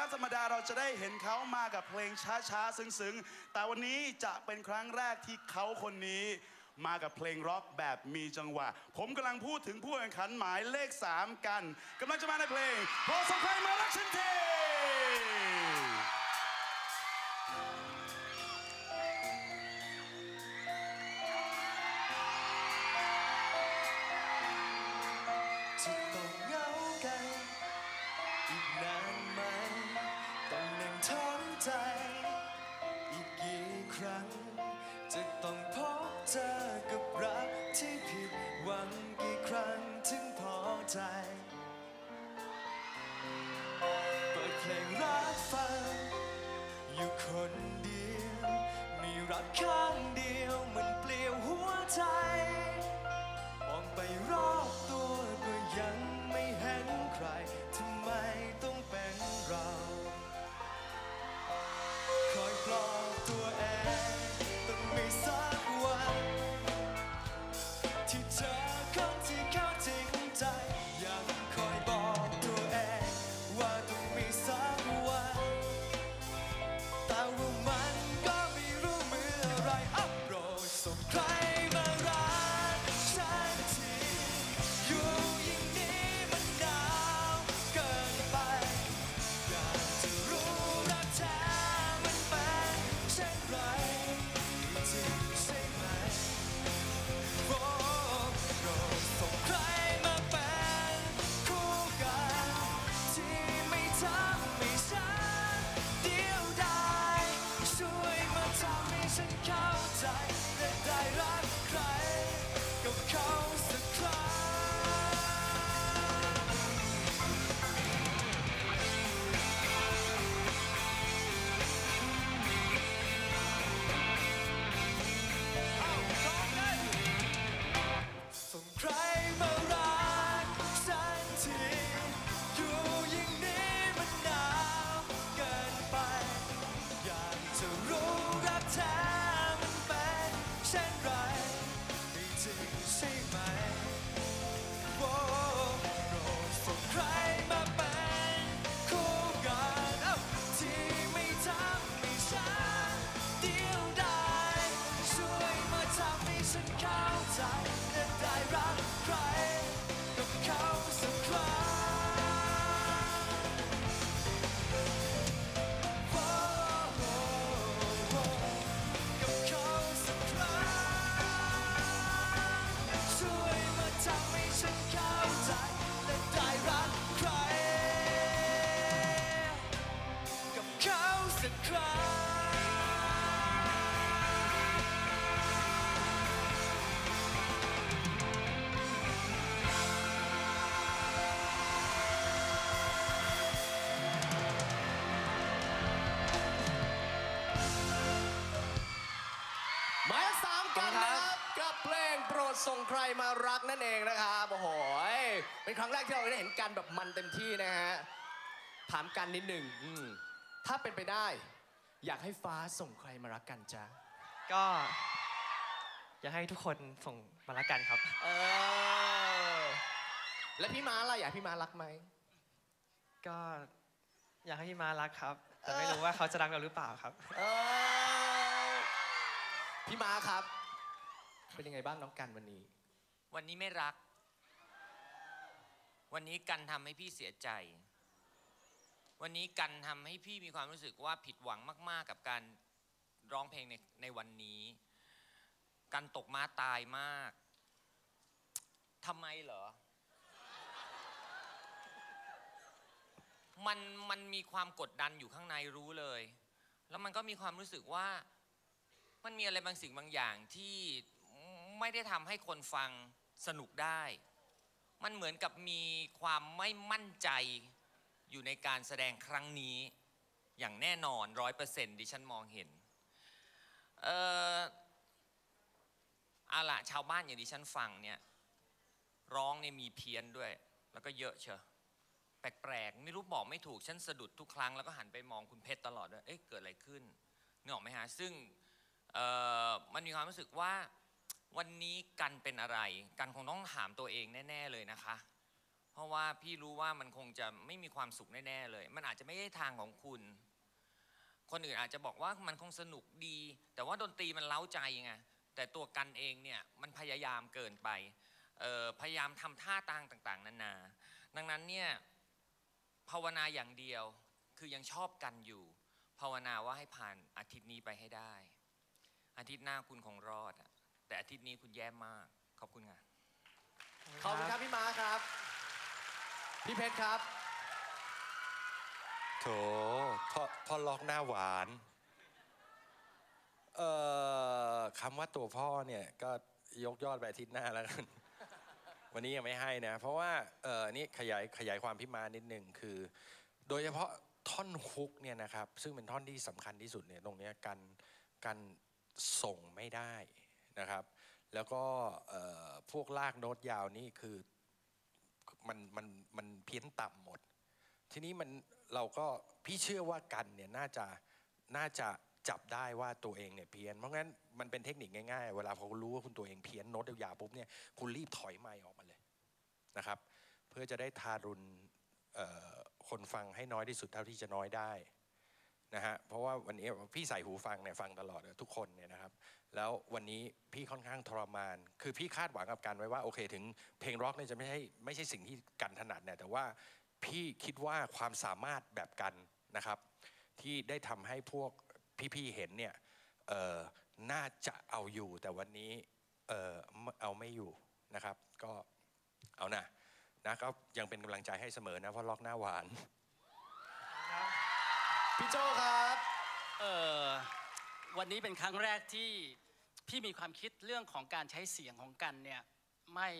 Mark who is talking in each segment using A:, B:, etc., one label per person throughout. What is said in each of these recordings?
A: นะครับธรรมดาเราจะได้เห็นเขามากับเพลงช้าๆ ซึ้งๆ แต่วันนี้จะเป็นครั้งแรกที่เขาคนนี้ มากับเพลงร็อกแบบมีจังหวะ ผมกำลังพูดถึงผู้แข่งขันหมายเลข 3 กันกำลังจะมาในเพลงพอสมใครมารักฉันที
B: คนเดียว มีรักข้างเดียวเหมันเปลี่ยวหัวใจ เป็นเช่ ส่งใครมารักนั่นเองนะครับโอ้โห
C: ยเป็นครั้งแรกที่เราได้เห็นกันแบบมันเต็มที่นะฮะถามกันนิดหนึ่งอืมถ้าเป็นไปได้ อยากให้ฟ้าส่งใครมารักกันจ๊ะ
D: ก็ อยากให้ทุกคนส่งมาละกันครับ
C: เออแล้วพี่ม้าล่ะอยากให้พี่ม้ารักไหม
D: ก็อยากให้พี่มารักครับ แต่ไม่รู้ว่าเขาจะรักเราหรือเปล่าครับ
C: เออพี่ม้าครับ เป็นยังไงบ้างน้องกันวันนี้
E: วันนี้ไม่รัก วันนี้กันทำให้พี่เสียใจ วันนี้กันทำให้พี่มีความรู้สึกว่าผิดหวังมาก ๆ กับการร้องเพลงในในวันนี้ กันตกม้าตายมากทำไมเหรอ มันมันมีความกดดันอยู่ข้างในรู้เลย แล้วมันก็มีความรู้สึกว่า มันมีอะไรบางสิ่งบางอย่างที่ ไม่ได้ทำให้คนฟังสนุกได้ มันเหมือนกับมีความไม่มั่นใจอยู่ในการแสดงครั้งนี้ อย่างแน่นอนร้อยเปอร์เซ็นต์ดิฉันมองเห็น เอออาละชาวบ้านอย่างดิฉันฟังเนี่ยร้องเนี่ยมีเพี้ยนด้วย แล้วก็เยอะเชียวแปลกๆ ไม่รู้บอกไม่ถูก ฉันสะดุดทุกครั้งแล้วก็หันไปมองคุณเพชรตลอดด้วยเอ๊ะเกิดอะไรขึ้นนึกออกไหมฮะ ซึ่งเอ่อมันมีความรู้สึกว่า วันนี้กันเป็นอะไร กันคงต้องถามตัวเองแน่ ๆเลยนะคะ เพราะว่าพี่รู้ว่ามันคงจะไม่มีความสุขแน่ๆเลย มันอาจจะไม่ได้ทางของคุณ คนอื่นอาจจะบอกว่ามันคงสนุกดี แต่ว่าดนตรีมันเล้าใจไง แต่ตัวกันเองเนี่ยมันพยายามเกินไป พยายามทำท่าทางต่างๆ นานา ดังนั้นเนี่ยภาวนาอย่างเดียวคือยังชอบกันอยู่ ภาวนาว่าให้ผ่านอาทิตย์นี้ไปให้ได้ อาทิตย์หน้าคุณคงรอดอะ แต่อาทิตย์นี้คุณแย่มาก ขอบคุณค่ะ
C: ขอบคุณครับพี่ม้าครับ พี่เพชรครับ
F: โถพ่อพ่อล็อกหน้าหวาน เอ่อคำว่าตัวพ่อเนี่ยก็ยกยอดไปอาทิตย์หน้าแล้วกัน วันนี้ยังไม่ให้นะ เพราะว่าเออนี่ขยายขยายความพี่มานิดนึงคือ โดยเฉพาะท่อนฮุกเนี่ยนะครับ ซึ่งเป็นท่อนที่สำคัญที่สุดเนี่ยตรงเนี้ยการการส่งไม่ได้ นะครับ แล้วก็พวกลากโน้ตยาวนี่คือมันมันมันเพี้ยนต่ำหมด ทีนี้มันเราก็พี่เชื่อว่ากันเนี่ยน่าจะน่าจะจับได้ว่าตัวเองเนี่ยเพี้ยน เพราะงั้นมันเป็นเทคนิคง่ายๆ เวลาเขารู้ว่าคุณตัวเองเพี้ยนโน้ตยาวปุ๊บเนี่ยคุณรีบถอยไมค์ออกมาเลยนะครับ เพื่อจะได้ทารุณคนฟังให้น้อยที่สุดเท่าที่จะน้อยได้นะฮะเพราะว่าวันนี้พี่ใส่หูฟังเนี่ยฟังตลอดทุกคนเนี่ยนะครับ แล้ววันนี้พี่ค่อนข้างทรมาน คือพี่คาดหวังกับกันไว้ว่าโอเค ถึงเพลงร็อกเนี่ยจะไม่ใช่ไม่ใช่สิ่งที่กันถนัดเนี่ยแต่ว่าพี่คิดว่าความสามารถแบบกันนะครับ ที่ได้ทำให้พวกพี่ๆเห็นเนี่ยเอ่อน่าจะเอาอยู่แต่วันนี้เอ่อไม่เอาไม่อยู่นะครับ ก็เอานะนะก็ยังเป็นกำลังใจให้เสมอนะเพราะล็อกหน้าหวาน
C: พี่โจครับ
B: เออ วันนี้เป็นครั้งแรกที่พี่มีความคิดเรื่องของการใช้เสียงของกันเนี่ยไม่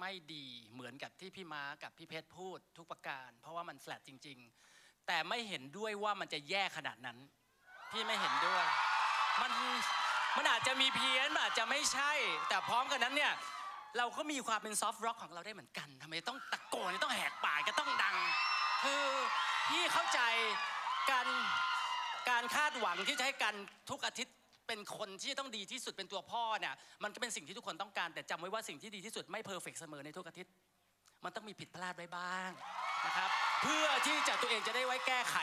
B: ไม่ดีเหมือนกับที่พี่ม้ากับพี่เพชรพูดทุกประการ เพราะว่ามันแฟลตจริง ๆ แต่ไม่เห็นด้วยว่ามันจะแย่ขนาดนั้น พี่ไม่เห็นด้วย มันมันอาจจะมีเพี้ยนอาจจะไม่ใช่ แต่พร้อมกันนั้นเนี่ยเราก็มีความเป็นซอฟต์ร็อกของเราได้เหมือนกันทำไมต้องตะโกนต้องแหกปากก็ต้องดัง คือพี่เข้าใจการ การคาดหวังที่จะให้กันทุกอาทิตย์เป็นคนที่ต้องดีที่สุดเป็นตัวพ่อเนี่ยมันก็เป็นสิ่งที่ทุกคนต้องการ แต่จำไว้ว่าสิ่งที่ดีที่สุดไม่เพอร์เฟกเสมอในทุกอาทิตย์ มันต้องมีผิดพลาดไว้บ้างนะครับเพื่อที่จะตัวเองจะได้ไว้แก้ไข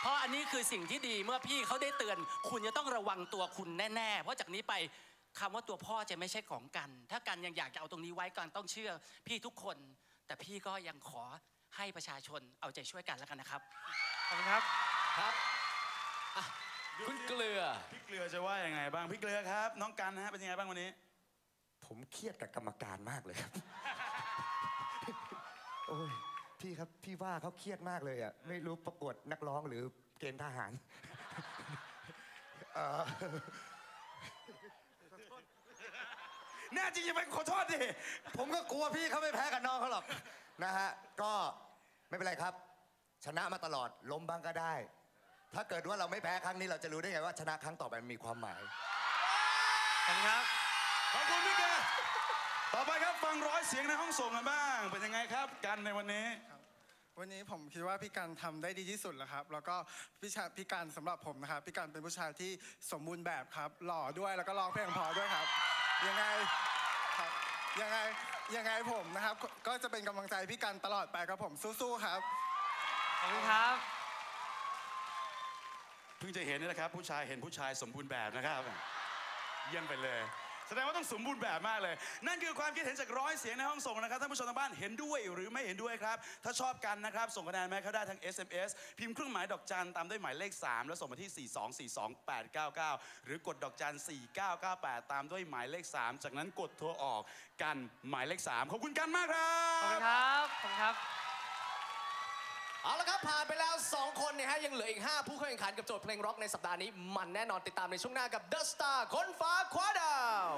B: เพราะอันนี้คือสิ่งที่ดีเมื่อพี่เขาได้เตือน คุณจะต้องระวังตัวคุณแน่ๆ เพราะจากนี้ไปคำว่าตัวพ่อจะไม่ใช่ของกัน ถ้ากันยังอยากจะเอาตรงนี้ไว้กันต้องเชื่อพี่ทุกคน แต่พี่ก็ยังขอให้ประชาชนเอาใจช่วยกันแล้วกันนะครับ
D: ขอบคุณครับ
C: ครับ คุณเกลือ
A: พี่เกลือจะว่ายังไงบ้าง พี่เกลือครับ น้องกันนะฮะเป็นยังไงบ้างวันนี้
G: ผมเครียดกับกรรมการมากเลยครับ โอ้ยพี่ครับพี่ว่าเขาเครียดมากเลยอะไม่รู้ประกวดนักร้องหรือเกณฑ์ทหารเอ่อ
A: แน่จริงจะไปขอโทษดิ
G: ผมก็กลัวพี่เขาไม่แพ้กับน้องเขาหรอกนะฮะก็ไม่เป็นไรครับ ชนะมาตลอดล้มบ้างก็ได้ ถ้าเกิดว่าเราไม่แพ้ครั้งนี้เราจะรู้ได้ไงว่าชนะครั้งต่อไปมันมีความหมาย
D: ขอบคุณครับ
A: ขอบคุณพี่เกลือต่อไปครับฟังร้อยเสียงในห้องส่งกันบ้าง เป็นยังไงครับกันในวันนี้
H: วันนี้ผมคิดว่าพี่การทำได้ดีที่สุดแล้วครับ แล้วก็พี่ชายพี่การสำหรับผมนะครับพี่การเป็นผู้ชายที่สมบูรณ์แบบครับ หล่อด้วยแล้วก็ร้องเพลงเพอด้วยครับ ยังไงครับยังไงยังไงผมนะครับ ก็ก็จะเป็นกำลังใจพี่การตลอดไปครับผมสู้ๆครับ
D: ขอบคุณครับ
A: เพิ่งจะเห็นนี่แหละครับ ผู้ชายเห็นผู้ชายสมบูรณ์แบบนะครับ เยี่ยมไปเลย แสดงว่าต้องสมบูรณ์แบบมากเลย นั่นคือความคิดเห็นจากร้อยเสียงในห้องส่งนะครับท่านผู้ชมทางบ้านเห็นด้วยหรือไม่เห็นด้วยครับ ถ้าชอบกันนะครับ ส่งคะแนนมาให้เขาได้ทาง SMS พิมพ์เครื่องหมายดอกจันตามด้วยหมายเลข 3 แล้วส่งมาที่ 4242899 หรือกดดอกจัน4998 ตามด้วยหมายเลข 3 จากนั้นกดโทรออกกันหมายเลข 3 ขอบคุณกันมากครั
D: ขอบคุณครับ ขอบคุณครับ
C: เอาละครับผ่านไปแล้ว 2 คนเนี่ยฮะยังเหลืออีก 5 ผู้เข้าแข่งขันกับโจทย์เพลงร็อกในสัปดาห์นี้ มันแน่นอนติดตามในช่วงหน้ากับ The Star คนฟ้าคว้าดาว